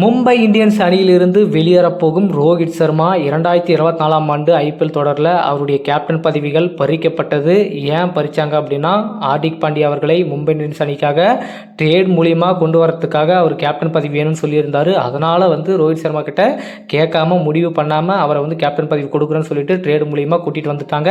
Mumbai Indians அணியிலிருந்து வெளியேறப்போகும் ரோஹித் சர்மா இரண்டாயிரத்தி இருபத்தி நாலாம் ஆண்டு ஐபிஎல் தொடரில் அவருடைய கேப்டன் பதவிகள் பறிக்கப்பட்டது. ஏன் பறித்தாங்க அப்படின்னா ஹார்திக் பாண்டியா அவர்களை மும்பை இந்தியன்ஸ் அணிக்காக ட்ரேட் மூலியமாக கொண்டு வரத்துக்காக அவர் கேப்டன் பதவி வேணும்னு சொல்லியிருந்தார். அதனால் வந்து ரோஹித் சர்மா கிட்ட கேட்காம முடிவு பண்ணாமல் அவரை வந்து கேப்டன் பதவி கொடுக்குறேன்னு சொல்லிட்டு ட்ரேட் மூலியமாக கூட்டிகிட்டு வந்துட்டாங்க.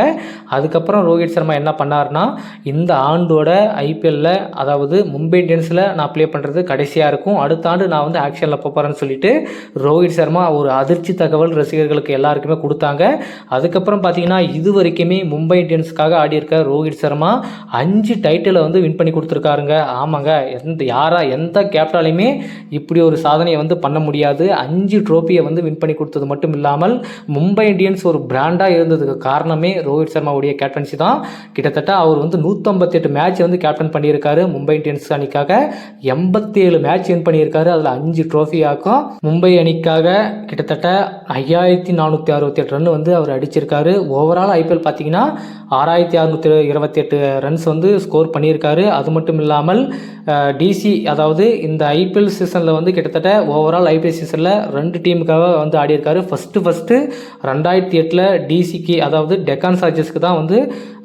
அதுக்கப்புறம் ரோஹித் சர்மா என்ன பண்ணார்னா இந்த ஆண்டோட ஐபிஎல்லில் அதாவது மும்பை இந்தியன்ஸில் நான் ப்ளே பண்ணுறது கடைசியாக இருக்கும். அடுத்த ஆண்டு நான் வந்து ஆக்ஷனில் போகிறேன்னு சொல்லிட்டு ரோஹித் சர்மா ஒரு அதிர்ச்சி தகவல் ரசிகர்களுக்கு எல்லாருக்குமே கொடுத்தாங்க. அதுக்கப்புறம் பார்த்தீங்கன்னா இது வரைக்குமே மும்பை இந்தியன்ஸுக்காக ஆடியிருக்க ரோஹித் சர்மா அஞ்சு டைட்டிலை வந்து வின் பண்ணி கொடுத்துருக்காருங்க. ஆமாங்க. எந்த யாராக எந்த கேப்டாலையுமே இப்படி ஒரு சாதனையை வந்து பண்ண முடியாது. அஞ்சு ட்ரோஃபியை வந்து வின் பண்ணி கொடுத்தது மட்டும் இல்லாமல் மும்பை இந்தியன்ஸ் ஒரு பிராண்டாக இருந்ததுக்கு காரணமே ரோஹித் சர்மாவுடைய கேப்டன்சி தான். கிட்டத்தட்ட அவர் வந்து நூற்றம்பத்தெட்டு மேட்ச் வந்து கேப்டன் பண்ணியிருக்காரு மும்பை இந்தியன்ஸ் அணிக்காக. எண்பத்தேழு மேட்ச் வின் பண்ணியிருக்காரு. அதில் அஞ்சு ட்ரோஃபி ஆக்கும் மும்பை அணிக்காக கிட்டத்தட்ட ஐயாயிரத்தி நானூற்றி அறுபத்தி எட்டு ரன் வந்து அவர் அடிச்சிருக்காரு. ஓவரால் ஐபிஎல் பார்த்தீங்கன்னா ஆறாயிரத்தி அறுநூற்றி இருபத்தி எட்டு ரன்ஸ் வந்து ஸ்கோர் பண்ணியிருக்காரு. அது மட்டும் இல்லாமல் டிசி அதாவது இந்த ஐபிஎல் சீசனில் வந்து கிட்டத்தட்ட ஓவரால் ஐபிஎல் சீசனில் ரெண்டு டீமுக்காக வந்து ஆடியிருக்காரு. ஃபஸ்ட்டு ஃபஸ்ட்டு ரெண்டாயிரத்தி எட்டில் டிசிக்கு அதாவது டெக்கான் சார்ஜஸ்க்கு தான் வந்து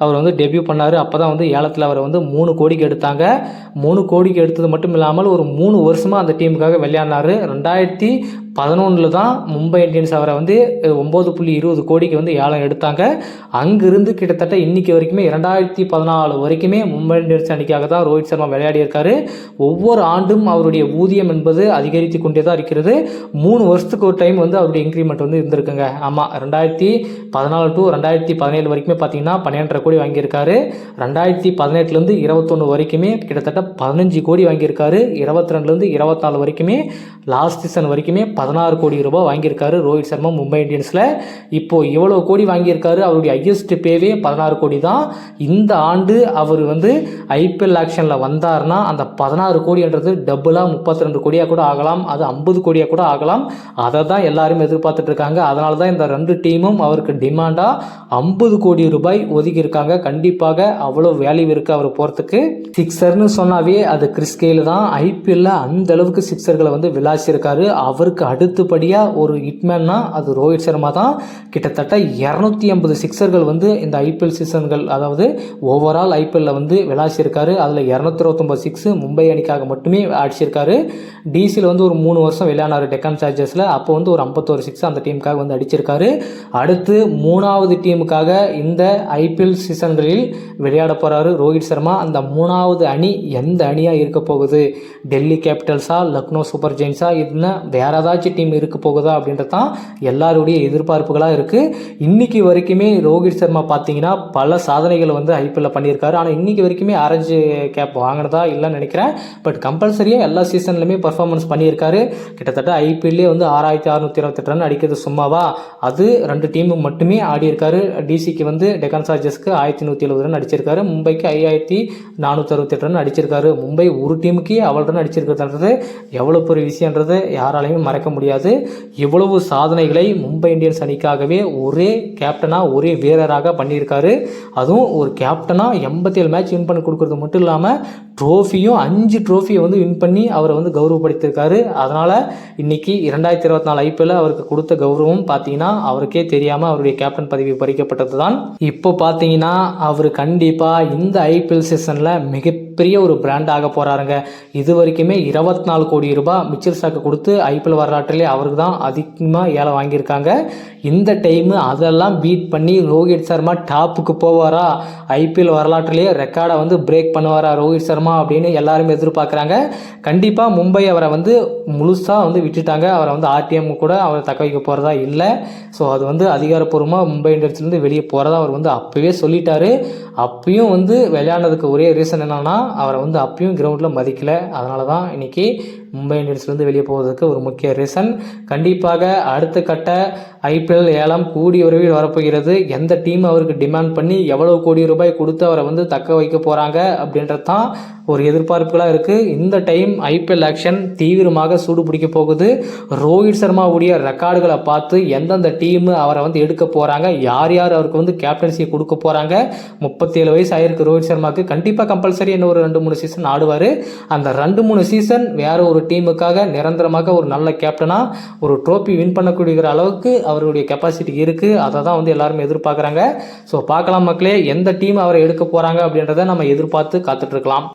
அவர் வந்து டெபியூ பண்ணார். அப்போ தான் வந்து ஏலத்தில் அவரை வந்து மூணு கோடிக்கு எடுத்தாங்க. மூணு கோடிக்கு எடுத்தது மட்டும் இல்லாமல் ஒரு மூணு வருஷமாக அந்த டீமுக்காக விளையாடினார். ரெண்டாயிரத்தி பதினொன்றில் தான் மும்பை இந்தியன்ஸ் அவரை வந்து ஒம்பது புள்ளி இருபது கோடிக்கு வந்து ஏலம் எடுத்தாங்க. அங்கிருந்து கிட்டத்தட்ட இன்னைக்கு வரைக்குமே இரண்டாயிரத்தி பதினாலு வரைக்குமே மும்பை இந்தியன்ஸ் அணிக்காக தான் ரோஹித் சர்மா விளையாடி இருக்காரு ஒவ்வொரு ஆண்டும் அவருடைய ஊதியம் என்பது அதிகரித்து கொண்டே தான் இருக்கிறது. மூணு வருஷத்துக்கு ஒரு டைம் வந்து அவருடைய இன்க்ரிமெண்ட் வந்து இருந்திருக்குங்க. ஆமாம் ரெண்டாயிரத்தி பதினாலு டு ரெண்டாயிரத்தி பதினேழு வரைக்குமே பார்த்தீங்கன்னா பன்னெண்டரை கோடி வாங்கியிருக்காரு. ரெண்டாயிரத்தி பதினெட்டுலேருந்து இருபத்தொன்று வரைக்குமே கிட்டத்தட்ட பதினஞ்சு கோடி வாங்கியிருக்காரு. இருபத்தி ரெண்டுலேருந்து இருபத்தாலு வரைக்குமே லாஸ்ட் சீசன் வரைக்குமே பதினாறு கோடி ரூபாய் வாங்கியிருக்காரு ரோஹித் சர்மா மும்பை இந்தியன்ஸில். இப்போ இவ்வளோ கோடி வாங்கியிருக்காரு அவருடைய ஹையஸ்ட் பேவே பதினாறு கோடி தான். இந்த ஆண்டு அவர் வந்து ஐபிஎல் ஆக்ஷனில் வந்தார்னா அந்த பதினாறு கோடின்றது டபுளாக முப்பத்தி ரெண்டு கோடியாக கூட ஆகலாம் அது ஐம்பது கோடியாக கூட ஆகலாம். அதை தான் எல்லாரும் எதிர்பார்த்துட்டு இருக்காங்க. அதனால தான் இந்த ரெண்டு டீமும் அவருக்கு டிமாண்டாக ஐம்பது கோடி ரூபாய் ஒதுக்கியிருக்காங்க. கண்டிப்பாக அவ்வளோ வேல்யூ இருக்குது அவர் போகிறதுக்கு சிக்ஸர்னு சொன்னாவே அது கிறிஸ்கேல தான். ஐபிஎல்ல அந்த அளவுக்கு சிக்ஸர்களை வந்து விளாசியிருக்காரு. அவருக்கு அடுத்தபடியாக ஒரு ஹிட்மேன்னா அது ரோஹித் சர்மா தான். கிட்டத்தட்ட இரநூத்தி ஐம்பது சிக்ஸர்கள் வந்து இந்த ஐபிஎல் சீசன்கள் அதாவது ஓவரால் ஐபிஎல்லில் வந்து விளாசியிருக்காரு அதில் இரநூத்தி இருபத்தொம்பது சிக்ஸு மும்பை அணிக்காக மட்டுமே அடிச்சிருக்காரு. டிசியில் வந்து ஒரு மூணு வருஷம் விளையாடினார் டெக்கான் சார்ஜர்ஸில் அப்போ வந்து ஒரு ஐம்பத்தோரு சிக்ஸ் அந்த டீமுக்காக வந்து அடிச்சிருக்காரு. அடுத்து மூணாவது டீமுக்காக இந்த ஐபிஎல் சீசன்களில் விளையாட போகிறாரு ரோஹித் சர்மா. அந்த மூணாவது அணி எந்த அணியாக இருக்க போகுது? டெல்லி கேபிட்டல்ஸா லக்னோ சூப்பர் ஜெயின்ஸா இதுன்னு வேற ஏதாச்சும் டீம் இருக்க போகுதா அப்படின்றது தான் எல்லாருடைய எதிர்பார்ப்புகளாக இருக்குது இன்னைக்கு வரைக்குமே ரோஹித் சர்மா பார்த்தீங்கன்னா பல சாதனைகளை வந்து ஐபிஎல்ல பண்ணியிருக்காரு. ஆனால் இன்றைக்கி வரைக்குமே ஆரஞ்சு கேப் வாங்கினதா இல்லைன்னு நினைக்கிறேன். பட் கம்பல்சரியாக எல்லா சீசன்லையுமே பர்ஃபார்மன்ஸ் பண்ணியிருக்காரு. கிட்டத்தட்ட ஐபிஎல்லே வந்து ஆறாயிரத்தி அறுநூத்தி இருபத்தெட்டு ரன் அடிக்கிறது சும்மாவா? அது ரெண்டு டீமும் மட்டுமே ஆடியிருக்காரு. டிசிக்கு வந்து டெக்கான் சார்ஜஸ்க்கு ஆயிரத்தி நூற்றி எழுபது ரன் அடிச்சிருக்காரு. மும்பைக்கு ஐயாயிரத்தி நானூற்றி அறுபத்தெட்டு ரன் அடிச்சிருக்காரு. மும்பை ஒரு டீமுக்கே அவ்வளோ ரன் அடிச்சிருக்கிறதுன்றது எவ்வளோ பெரிய விஷயன்றது யாராலையுமே மறக்க முடியாது. இவ்வளவு சாதனைகளை மும்பை இந்தியன்ஸ் அணிக்காகவே ஒரே கேப்டனாக ஒரே வீரராக பண்ணியிருக்காரு. அதுவும் ஒரு கேப்டனாக எண்பத்தேழு மேட்ச் வின் பண்ணி கொடுக்குறது மட்டும் இல்லாமல் ட்ரோஃபியும் அஞ்சு ட்ரோஃபியை வந்து வின் பண்ணி அவரை வந்து கௌரவப்படுத்தியிருக்காரு. அதனால் இன்னைக்கு இரண்டாயிரத்தி இருபத்தி நாலு ஐபிஎல் அவருக்கு கொடுத்த கௌரவம் பார்த்தீங்கன்னா அவருக்கே தெரியாமல் அவருடைய கேப்டன் பதவி பறிக்கப்பட்டது தான் இப்போ பார்த்தீங்கன்னா அவர் கண்டிப்பாக இந்த ஐபிஎல் சீசனில் மிகப்பெரிய ஒரு பிராண்ட் போகிறாருங்க இது வரைக்குமே இருபத்தி நாலு கோடி ரூபாய் மிச்சர் ஸ்டாக்கு கொடுத்து ஐபிஎல் வரலாற்றிலே அவருக்கு தான் அதிகமாக ஏழை வாங்கியிருக்காங்க. இந்த டைமு அதெல்லாம் பீட் பண்ணி ரோஹித் சர்மா டாப்புக்கு போவாரா? ஐபிஎல் வரலாற்றுலேயே ரெக்கார்டை வந்து பிரேக் பண்ணுவாரா ரோஹித் சர்மா அப்படின்னு எல்லாருமே எதிர்பார்க்குறாங்க. கண்டிப்பாக மும்பை அவரை வந்து முழுசாக வந்து விட்டுட்டாங்க. அவரை வந்து ஆர்டிஎம் கூட அவரை தக்க வைக்க போகிறதா இல்லை. ஸோ அது வந்து அதிகாரப்பூர்வமாக மும்பை இந்தியன்ஸ்லேருந்து வெளியே போகிறதா அவர் வந்து அப்போவே சொல்லிட்டாரு. அப்பயும் வந்து விளையாண்டதுக்கு ஒரே ரீசன் என்னென்னா அவரை வந்து அப்பயும் கிரவுண்டில் மதிக்கலை. அதனால தான் இன்றைக்கி மும்பை இந்தியன்ஸ்லேருந்து வெளியே போவதற்கு ஒரு முக்கிய ரீசன் கண்டிப்பாக அடுத்த கட்ட ஐபிஎல் ஏலம் கூடிய விரைவில் வரப்போகிறது. எந்த டீம் அவருக்கு டிமாண்ட் பண்ணி எவ்வளவு கோடி ரூபாய் கொடுத்து அவரை வந்து தக்க வைக்க போகிறாங்க அப்படின்றது தான் ஒரு எதிர்பார்ப்புகளாக இருக்குது இந்த டைம் ஐபிஎல் ஆக்ஷன் தீவிரமாக சூடு பிடிக்க போகுது. ரோஹித் சர்மாவுடைய ரெக்கார்டுகளை பார்த்து எந்தெந்த டீம் அவரை வந்து எடுக்க போகிறாங்க யார் யார் அவருக்கு வந்து கேப்டன்சியை கொடுக்க போகிறாங்க முப்பத்தேழு வயசு ஆயிருக்கு ரோஹித் சர்மாவுக்கு கண்டிப்பாக கம்பல்சரி இன்னும் ஒரு ரெண்டு மூணு சீசன் ஆடுவார். அந்த ரெண்டு மூணு சீசன் வேறு ஒரு டீமுக்காக நிரந்தரமாக ஒரு நல்ல கேப்டனாக ஒரு ட்ரோஃபி வின் பண்ணக்கூடிய அளவுக்கு அவருடைய கெப்பாசிட்டி இருக்குது அதை தான் வந்து எல்லாருமே எதிர்பார்க்குறாங்க. ஸோ பார்க்கலாம் மக்களே எந்த டீம் அவரை எடுக்க போகிறாங்க அப்படின்றத நம்ம எதிர்பார்த்து காத்துட்ருக்கலாம்